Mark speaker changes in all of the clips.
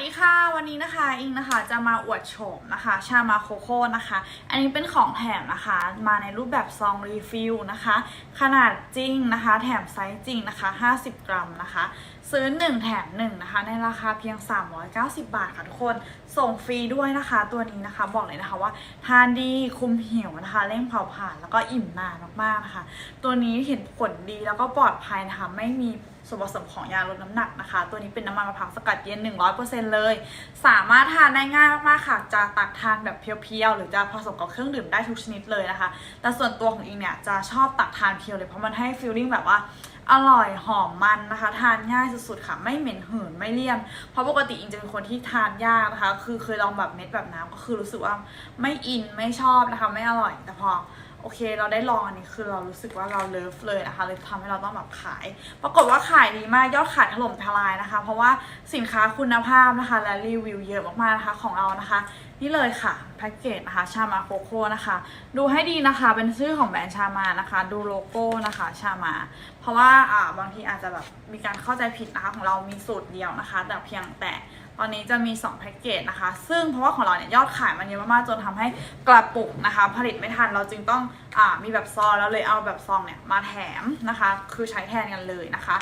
Speaker 1: ดีค่ะวันนี้นะคะอิงนะคะจะมาอวดโฉมนะคะ ชามาโคโค่นะคะ อันนี้เป็นของแถมนะคะ มาในรูปแบบซองรีฟิลนะคะ ขนาดจริงนะคะ แถมไซส์จริงนะคะ 50 กรัมนะคะ ซื้อ 1 แถม 1 นะคะ ในราคาเพียง 390 บาทค่ะทุกคนส่งฟรีด้วยนะคะ ตัวนี้นะคะบอกเลยนะคะว่าทานดีคุมหิวนะคะเร่งเผาผลาญแล้วก็อิ่มนานมากๆนะคะ ตัวนี้เห็นผลดีแล้วก็ปลอดภัยนะคะไม่มี ส่วนผสมของยาลดน้ำหนักนะคะ ตัวนี้เป็นน้ำมันมะพร้าวสกัดเย็น 100%เลย สามารถทานได้ง่ายมากๆค่ะ จะตักทานแบบเพียวๆ หรือจะผสมกับเครื่องดื่มได้ทุกชนิดเลยนะคะ แต่ส่วนตัวของอิงเนี่ยจะชอบตักทานเพียวเลยเพราะมันให้ฟีลลิ่งแบบว่าอร่อยหอมมันนะคะ ทานง่ายสุดๆค่ะ ไม่เหม็นหืนไม่เลี่ยน เพราะปกติอิงจะเป็นคนที่ทานยากนะคะ คือเคยลองแบบเม็ดแบบน้ำก็คือรู้สึกว่าไม่อินไม่ชอบนะคะ ไม่อร่อยแต่พอ โอเค เราได้ลองอันนี้คือเรารู้สึกว่าเราเลิฟเลยนะคะเลยทำให้เราต้องแบบขาย ปรากฏว่าขายดีมากยอดขายถล่มทลายนะคะ เพราะว่าสินค้าคุณภาพนะคะ และรีวิวเยอะมากๆนะคะของเรานะคะ นี่เลยค่ะแพ็กเกจนะคะชามาโคโค่นะคะ ดูให้ดีนะคะ เป็นชื่อของแบรนด์ชามานะคะ ดูโลโก้นะคะชามา เพราะว่าอ่าบางทีอาจจะแบบมีการเข้าใจผิดนะคะของเรามีสูตรเดียวนะคะ แต่เพียงแต่ ตอนนี้จะมี 2 แพ็กเกจนะคะ ซึ่งเพราะว่าของเราเนี่ยยอดขายมันเยอะมากๆจนทำให้กระปุกนะคะ ผลิตไม่ทันเราจึงต้องอมีแบบซองแล้วเลยเอาแบบซองเนี่ยมาแถมนะคะ คือใช้แทนกันเลยนะคะ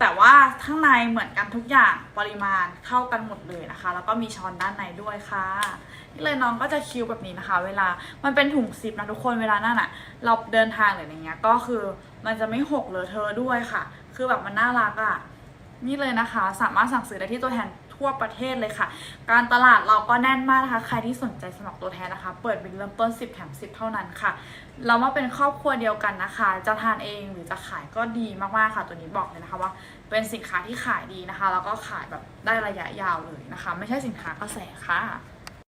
Speaker 1: แต่ว่าข้างในเหมือนกันทุกอย่างปริมาณเข้ากันหมดเลยนะคะ แล้วก็มีช้อนด้านในด้วยค่ะนี่เลยน้องก็จะคิวแบบนี้นะคะ เวลามันเป็นถุงซิปนะทุกคนเวลานั่นอะเราเดินทางหรืออะไรเงี้ยก็คือมันจะไม่หกเลอเทอด้วยค่ะ คือแบบมันน่ารักอะ นี่เลยนะคะ สามารถสั่งซื้อได้ที่ตัวแทนทั่วประเทศเลยค่ะ การตลาดเราก็แน่นมากนะคะ ใครที่สนใจสมัครตัวแทนนะคะ เปิดบินเริ่มต้น 10 แถม 10 เท่านั้นค่ะ เรามาเป็นครอบครัวเดียวกันนะคะ จะทานเองหรือจะขายก็ดีมากๆค่ะ ตัวนี้บอกเลยนะคะว่า เป็นสินค้าที่ขายดีนะคะ แล้วก็ขายแบบได้ระยะยาวเลยนะคะ ไม่ใช่สินค้ากระแสค่ะ